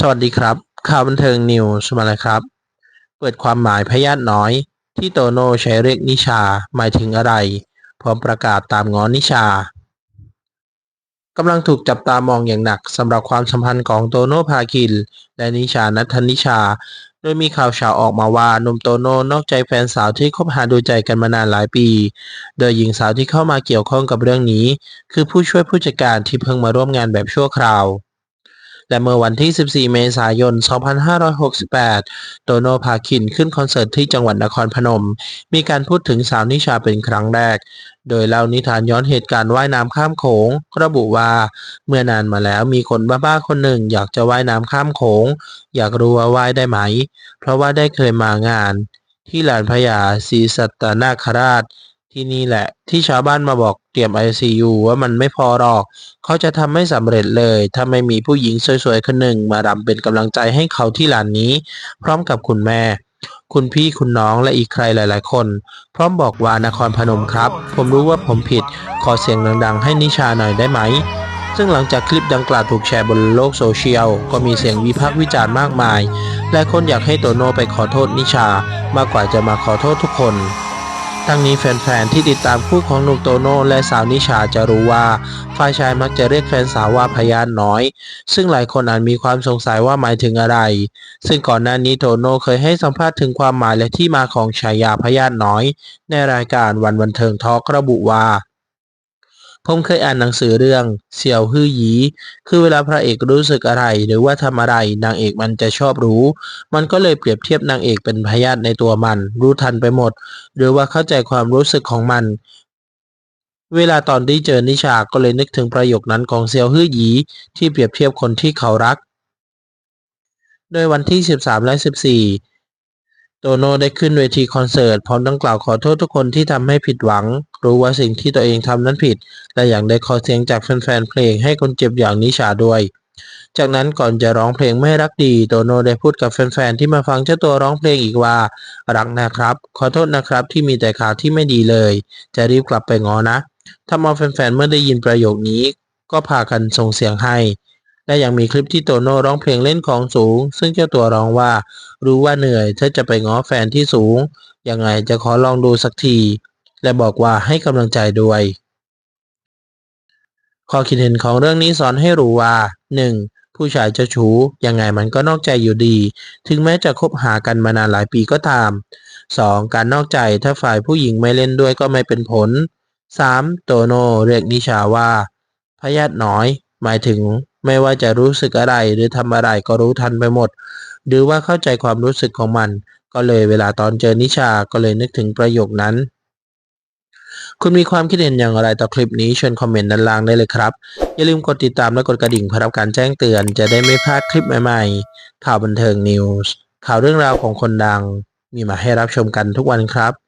สวัสดีครับ ข่าวบันเทิงนิวส์มาเลยครับ เปิดความหมายพยาธิน้อย ที่โตโน่ใช้เรียกนิชาหมายถึงอะไร พร้อมประกาศตามง้อนนิชากำลังถูกจับตามองอย่างหนักสำหรับความสัมพันธ์ของโตโน่พาคิน และนิชานัทนิชา โดยมีข่าวเฉาออกมาว่าหนุ่มโตโน่นอกใจแฟนสาวที่คบหาดูใจกันมานานหลายปี โดยหญิงสาวที่เข้ามาเกี่ยวข้องกับเรื่องนี้ คือผู้ช่วยผู้จัดการที่เพิ่งมาร่วมงานแบบชั่วคราว และเมื่อวันที่ 14 เมษายน 2568 โตโน่พาคินขึ้นคอนเสิร์ตที่จังหวัดนครพนม มีการพูดถึงสาวนิชาเป็นครั้งแรก โดยเล่านิทานย้อนเหตุการณ์ว่ายน้ำข้ามโขง ระบุว่าเมื่อนานมาแล้วมีคนบ้าๆคนหนึ่งอยากจะว่ายน้ำข้ามโขง อยากรู้ว่าว่ายได้ไหม เพราะว่าได้เคยมางาน ที่ลานพญาศรีสัตนาคราช ที่นี่แหละ ที่ชาวบ้านมาบอกเตรียม ICU ว่ามันไม่พอหรอก เขาจะทำไม่สำเร็จเลย ถ้าไม่มีผู้หญิงสวยๆคนหนึ่งมารำเป็นกำลังใจให้เขาที่ลานนี้ พร้อมกับคุณแม่ คุณพี่คุณน้องและอีกใครหลาย ๆ คน พร้อมบอกว่านครพนมครับ ผมรู้ว่าผมผิด ขอเสียงดัง ๆ ให้นิชาหน่อยได้ไหม ซึ่งหลังจากคลิปดังกล่าวถูกแชร์บนโลกโซเชียล ก็มีเสียงวิพากษ์วิจารณ์มากมาย และคนอยากให้โตโน่ไปขอโทษนิชามากกว่าจะมาขอโทษทุกคน ทั้งนี้แฟนๆ ที่ติดตามคู่ของหนุ่มโตโน่และสาวนิชาจะรู้ว่า ฝ่ายชายมักจะเรียกแฟนสาวว่าพยานน้อย ซึ่งหลายคนอาจมีความสงสัยว่าหมายถึงอะไร ซึ่งก่อนหน้านี้โตโน่เคยให้สัมภาษณ์ถึงความหมายและที่มาของฉายาพยานน้อย ในรายการวันบันเทิงทอล์กระบุว่า ผมเคยอ่านหนังสือเรื่องเสี่ยวฮื่อหยี คือเวลาพระเอกรู้สึกอะไร หรือว่าทำอะไรนางเอกมันจะชอบรู้ มันก็เลยเปรียบเทียบนางเอกเป็นพยาธิในตัวมัน รู้ทันไปหมด หรือว่าเข้าใจความรู้สึกของมัน เวลาตอนที่เจอนิชาก็เลยนึกถึงประโยคนั้นของเซียวฮื่อหยีที่เปรียบเทียบคนที่เขารัก โดยวันที่ 13 และ 14 โตโน่ได้ขึ้นเวทีคอนเสิร์ตพร้อมทั้งกล่าวขอโทษทุกคนที่ทำให้ผิดหวัง รู้ว่าสิ่งที่ตัวเองทำนั้นผิด และอย่างได้ขอเสียงจากแฟนๆเพลงให้คนเจ็บอย่างนิชาด้วย จากนั้นก่อนจะร้องเพลงไม่รักดีโตโน่ได้พูดกับแฟนๆที่มาฟังเจ้าตัวร้องเพลงอีกว่า รักนะครับ ขอโทษนะครับที่มีแต่ข่าวที่ไม่ดีเลย จะรีบกลับไปง้อนะทำเอาแฟนๆเมื่อได้ยินประโยคนี้ ก็พากันส่งเสียงให้ และยังมีคลิปที่โตโน่ร้องเพลงเล่นของสูง ซึ่งเจ้าตัวร้องว่า รู้ว่าเหนื่อยถ้าจะไปง้อแฟนที่สูง ยังไงจะขอลองดูสักที และบอกว่าให้กำลังใจด้วยข้อคิดเห็นของเรื่องนี้สอนให้รู้ว่า 1. ผู้ชายเจ้าชู้ยังไงมันก็นอกใจอยู่ดี ถึงแม้จะคบหากันมานานหลายปีก็ตาม 2. การนอกใจถ้าฝ่ายผู้หญิงไม่เล่นด้วยก็ไม่เป็นผล 3. โตโน่เรียกนิชาว่าพยาธิน้อย หมายถึง ไม่ว่าจะรู้สึกอะไรหรือทำอะไรก็รู้ทันไปหมด หรือว่าเข้าใจความรู้สึกของมัน ก็เลยเวลาตอนเจอนิชาก็เลยนึกถึงประโยคนั้น คุณมีความคิดเห็นอย่างไรต่อคลิปนี้เชิญคอมเมนต์ด้านล่างได้เลยครับ อย่าลืมกดติดตามและกดกระดิ่งเพื่อรับการแจ้งเตือน จะได้ไม่พลาดคลิปใหม่ๆ ข่าวบันเทิงนิวส์ข่าวเรื่องราวของคนดัง มีมาให้รับชมกันทุกวันครับ